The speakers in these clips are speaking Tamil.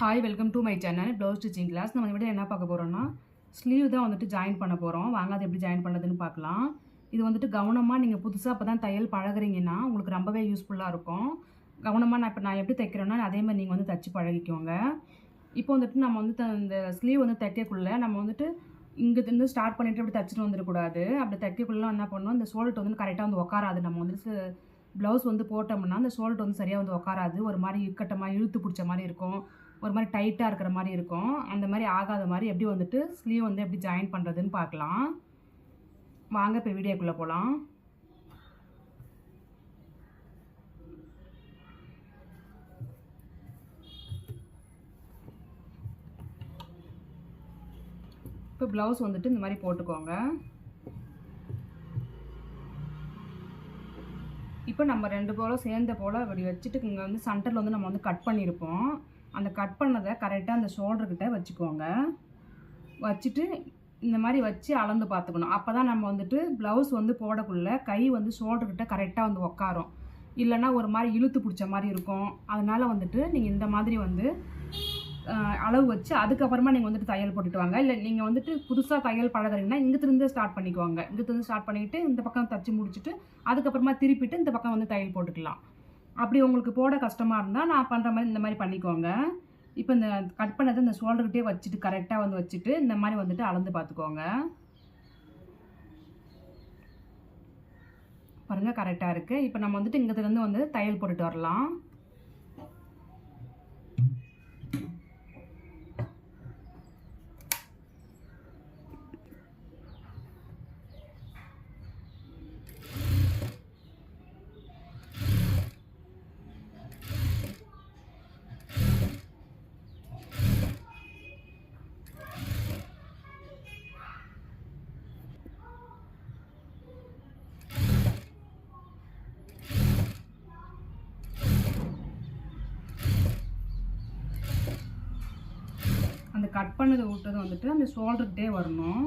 Hi welcome to my channel blouse stitching class நம்ம விட என்ன பார்க்க போகிறோம்னா ஸ்லீவ் தான் வந்துட்டு ஜாயின் பண்ண போகிறோம் வாங்க அது எப்படி ஜாயின் பண்ணுறதுன்னு பார்க்கலாம். இது வந்துட்டு கவனமாக நீங்கள் புதுசாக இப்போ தான் தையல் பழகுறீங்கன்னா உங்களுக்கு ரொம்பவே யூஸ்ஃபுல்லாக இருக்கும். கவனமாக நான் இப்போ நான் எப்படி தைக்கிறேன்னா அதே மாதிரி நீங்கள் வந்து தைச்சி பழகிக்கோங்க. இப்போ வந்துட்டு நம்ம வந்து த- இந்த ஸ்லீவ் வந்து தைக்கக்குள்ளே நம்ம வந்துட்டு இங்கேருந்து ஸ்டார்ட் பண்ணிவிட்டு அப்படி தைச்சிட்டு வந்துடக்கூடாது. அப்படி தைக்கக்குள்ளலாம் என்ன பண்ணணும் இந்த ஷோல்ட் வந்து கரெக்டாக வந்து உட்காராது நம்ம வந்துட்டு ப்ளவுஸ் வந்து போட்டோம்னா அந்த ஷோல்ட் வந்து சரியாக வந்து உட்காராது ஒரு மாதிரி இக்கட்டமாக இழுத்து பிடிச்ச மாதிரி இருக்கும். ஒரு மாதிரி டைட்டாக இருக்கிற மாதிரி இருக்கும். அந்த மாதிரி ஆகாத மாதிரி எப்படி வந்துட்டு ஸ்லீவ் வந்து எப்படி ஜாயின் பண்ணுறதுன்னு பார்க்கலாம். வாங்க இப்போ வீடியோக்குள்ளே போகலாம் இப்போ ப்ளவுஸ் வந்துட்டு இந்த மாதிரி போட்டுக்கோங்க. இப்போ நம்ம ரெண்டு போல சேர்ந்த போல் அப்படி வச்சுட்டு இங்கே வந்து சென்டரில் வந்து நம்ம வந்து கட் பண்ணியிருப்போம் அந்த கட் பண்ணதை கரெக்டாக அந்த ஷோல்டர்கிட்ட வச்சுக்கோங்க. வச்சுட்டு இந்த மாதிரி வச்சு அளந்து பார்த்துக்கணும். அப்போ தான் நம்ம வந்துட்டு ப்ளவுஸ் வந்து போடக்குள்ள கை வந்து ஷோல்டர்கிட்ட கரெக்டாக வந்து உக்காரும். இல்லைன்னா ஒரு மாதிரி இழுத்து பிடிச்ச மாதிரி இருக்கும். அதனால் வந்துட்டு நீங்கள் இந்த மாதிரி வந்து அளவு வச்சு அதுக்கப்புறமா நீங்கள் வந்துட்டு தையல் போட்டுட்டு வாங்க. இல்லை நீங்கள் வந்துட்டு புதுசாக தையல் பழகுறீங்கன்னா இங்கேருந்து ஸ்டார்ட் பண்ணிக்கோங்க. இங்கேருந்து ஸ்டார்ட் பண்ணிக்கிட்டு இந்த பக்கம் தச்சு முடிச்சுட்டு அதுக்கப்புறமா திருப்பிட்டு இந்த பக்கம் வந்து தையல் போட்டுக்கலாம். அப்படி உங்களுக்கு போட கஷ்டமாக இருந்தால் நான் பண்ணுற மாதிரி இந்த மாதிரி பண்ணிக்கோங்க. இப்போ இந்த கட் பண்ணதை இந்த ஷோல்டர்கிட்டே வச்சுட்டு கரெக்டாக வந்து வச்சுட்டு இந்த மாதிரி வந்துட்டு அளந்து பார்த்துக்கோங்க. பாருங்கள் கரெக்டாக இருக்குது இப்போ நம்ம வந்துட்டு இங்கேருந்து வந்து தையல் போட்டுட்டு வரலாம் அந்த கட் பண்ணதை விட்டது வந்துட்டு அந்த ஷோல்டர்கிட்டே வரணும்.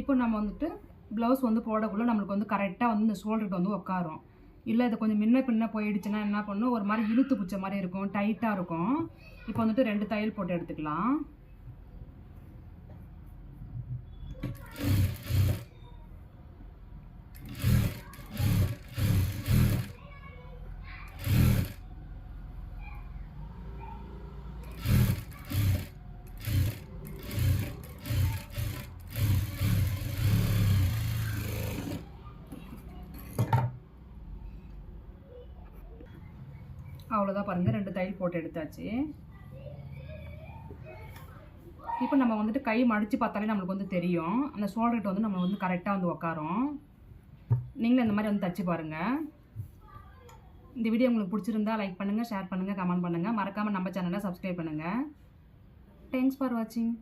இப்போ நம்ம வந்துட்டு ப்ளவுஸ் வந்து போடக்குள்ளே நம்மளுக்கு வந்து கரெக்டாக வந்து இந்த ஷோல்டர்கிட்ட வந்து உட்காரும். இல்லை இது கொஞ்சம் முன்ன பின்ன போயிடுச்சுன்னா என்ன பண்ணும்? ஒரு மாதிரி இழுத்து பிடிச்ச மாதிரி இருக்கும் டைட்டாக இருக்கும். இப்போ வந்துட்டு ரெண்டு தையல் போட்டு எடுத்துக்கலாம். அவ்வளோதான் பாருங்கள் ரெண்டு தையல் போட்டு எடுத்தாச்சு. இப்போ நம்ம வந்துட்டு கை மடித்து பார்த்தாலே நம்மளுக்கு வந்து தெரியும். அந்த ஷோல்டர்கிட்ட வந்து நம்ம வந்து கரெக்டாக வந்து உட்காரும் நீங்களும் இந்த மாதிரி வந்து தச்சு பாருங்கள் இந்த வீடியோ உங்களுக்கு பிடிச்சிருந்தா லைக் பண்ணுங்கள் ஷேர் பண்ணுங்கள் கமெண்ட் பண்ணுங்கள் மறக்காமல் நம்ம சேனலை சப்ஸ்கிரைப் பண்ணுங்கள் தேங்க்ஸ் ஃபார் வாட்சிங்